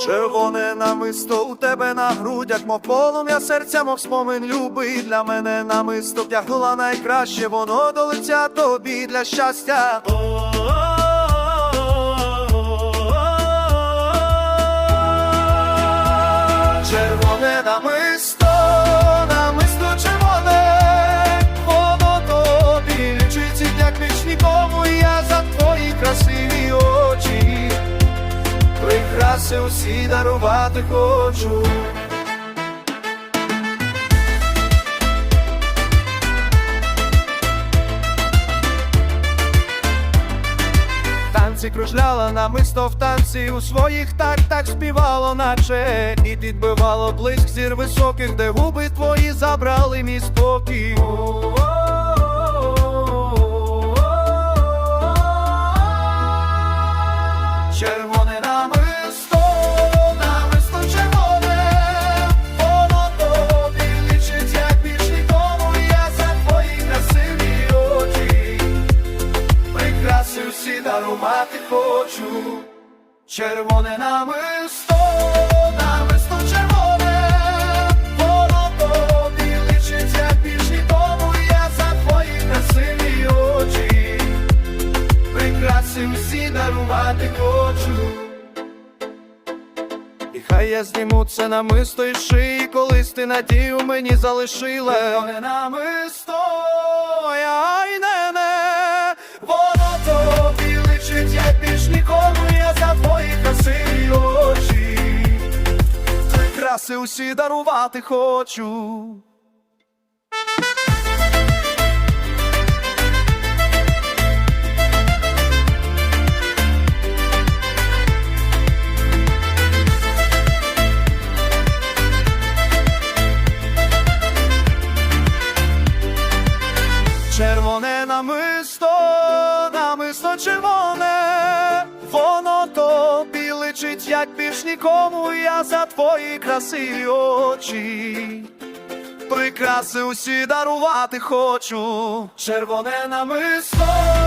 Червоне намисто у тебе на грудях, мов полум'я серця, мов спомин любий Для мене намисто втягнула найкраще, воно до лиця тобі для щастя. Червоне намисто, прикраси усі дарувати хочу. Танці кружляла намисто в танці у своїх тактах співало, наче і підбивало блиск зір високих, де губи твої забрали мій спокій. Червоне всі дарувати хочу. Червоне намисто, намисто червоне, воно тобі личить, як більш нікому, я за твої красиві очі, прикраси всі дарувати хочу. І хай я зніму це намисто із шиї, колись ти надію мені залишила. Прикраси усі дарувати хочу. Червоне намисто, намисто червоне, воно тобі личить, як більш нікому, я за твої красиві очі. Прикраси усі дарувати хочу. Червоне намисло.